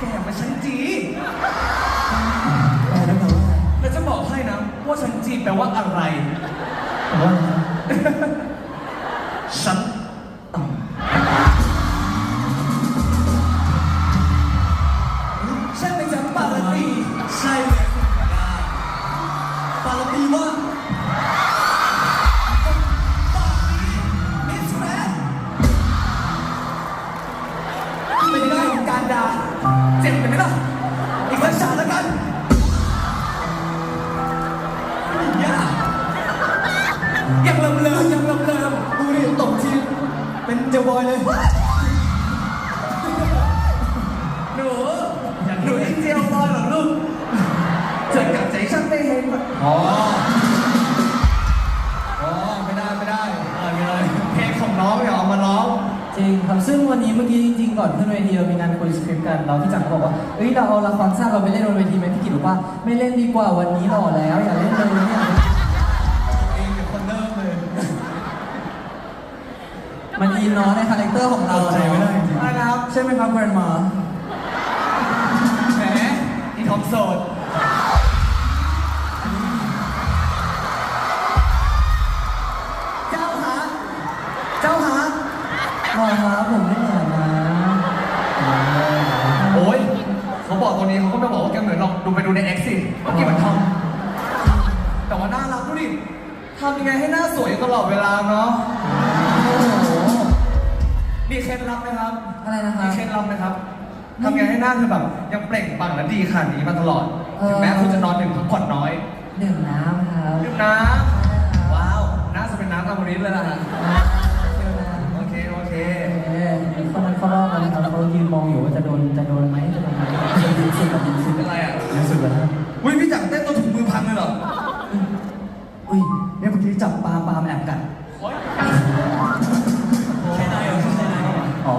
แกมาชันจี แปลแล้วแปลว่าแล้วจะบอกให้นะ ว่าชันจีแปลว่าอะไร แปลว่าอะไรนะฉันต่ใช่ไหมจ๊ะปาราตีำใช่เลย ดารด่าเจ็บไหมล่ะ อีกสักฉากแล้วกันย่ายังเลิมเลิมยังเลิมเลิมดูดิตบทีเป็นเจลบอยเลย หนูอยากหนูเอินเจียวบอยเหรอลูกเจอกับใจช่างไม่เห็นอ๋อ อ๋อ ไม่ได้ไม่ได้ อะไรเลยเพลงของน้องเอามาร้อ จริงครับซึ่งวันนี้เมื่อกี้จริงๆก่อนขึ้นเวทีเรามีการคุยสคริปต์กันเราพี่จักรก็บอกว่าเอ้ยเราเอาละครสั้นเราไปเล่นบนเวทีไหมพี่กิตบอกว่าไม่เล่นดีกว่าวันนี้หล่อแล้วอย่าเล่นเลยเนี่ยเองเป็นคนเริ่มเลย มันอินเนาะในคาแรคเตอร์ของเราอดใจไม่ได้จริงอะไรนะครับใช่ไหมครับแกรนมา ครับผมไม่เหมือนนะโอ้ยเขาบอกตัวนี้เขาก็ไม่บอกว่าแกเหมือนหรอกดูไปดูในเอ็กซ์สิว่าแกเหมือนทอมแต่ว่าน่ารักดูดิทำยังไงให้หน้าสวยอยู่ตลอดเวลาเนาะโอ้โหมีเคล็ดลับไหมครับอะไรนะครัมีบ เคล็ดลับไหมครับทำยังไงให้หน้าเธอแบบยังเปล่งปลั่งและดีขนาดนี้มาตลอดเออถึงแม้คุณจะนอนดึกพักผ่อนน้อยดื่มน้ำครับดื่มน้ำว้าวน่าจะเป็นน้ำตามบริสเลยล่ะฮะ มองอยู่ว่าจะโดนจะโดนไหมจะโดนไหมยินสุดแบบยินสุดเป็นไรอะยินสุดแบบอุ้ยพี่จักรเต้นตัวถุงมือพังเลยเหรออุ้ยเนี่ยเมื่อกี้จับปลาปลามันแอบกัดโอ๊ย